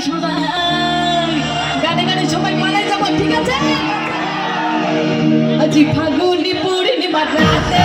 সবাই গানে গানে সবাই পালাই যাব ঠিক আছে? আজি ফাগুনি পূর্ণিমা রাতে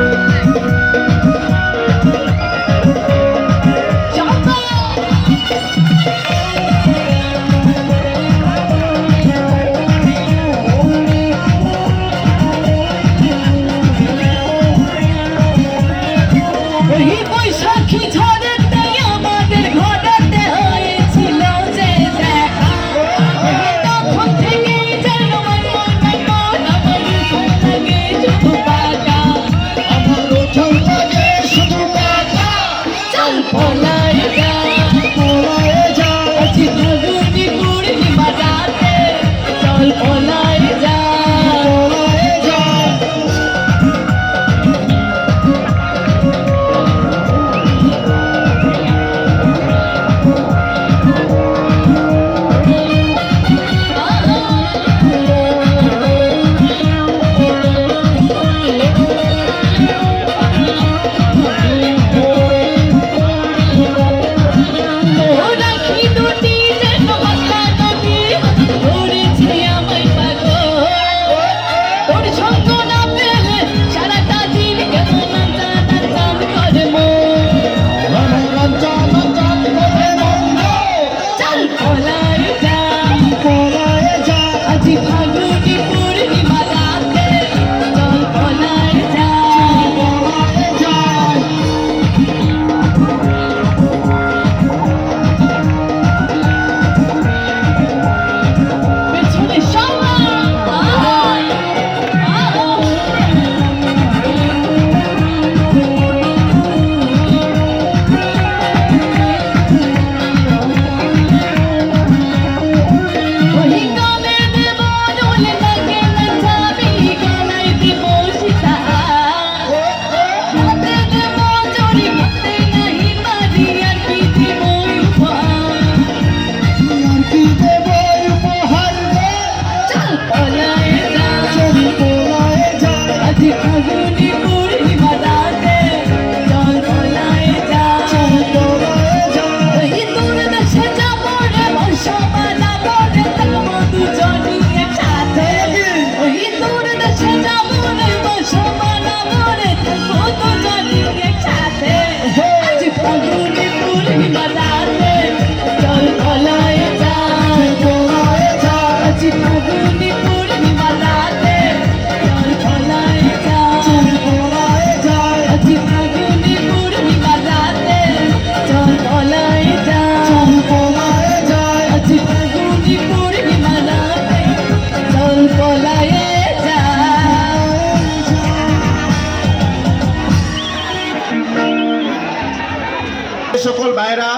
সকল ভাইরা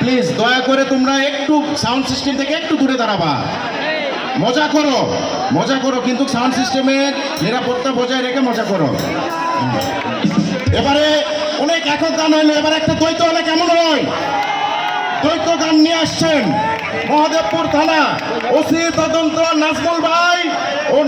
প্লিজ দয়া করে তোমরা একটু সাউন্ড সিস্টেম থেকে একটু দূরে দাঁড়াবা। মজা করো মজা করো, কিন্তু সাউন্ড সিস্টেমের নিরাপত্তা বজায় রেখে মজা করো। এবারে অনেক একক গান হলো এবার একটা দ্বৈত হলে কেমন হয়? দ্বৈত গান নিয়ে আসছেন মহাদেবপুর থানা, ওসি তদন্ত নাজমুল ভাই ও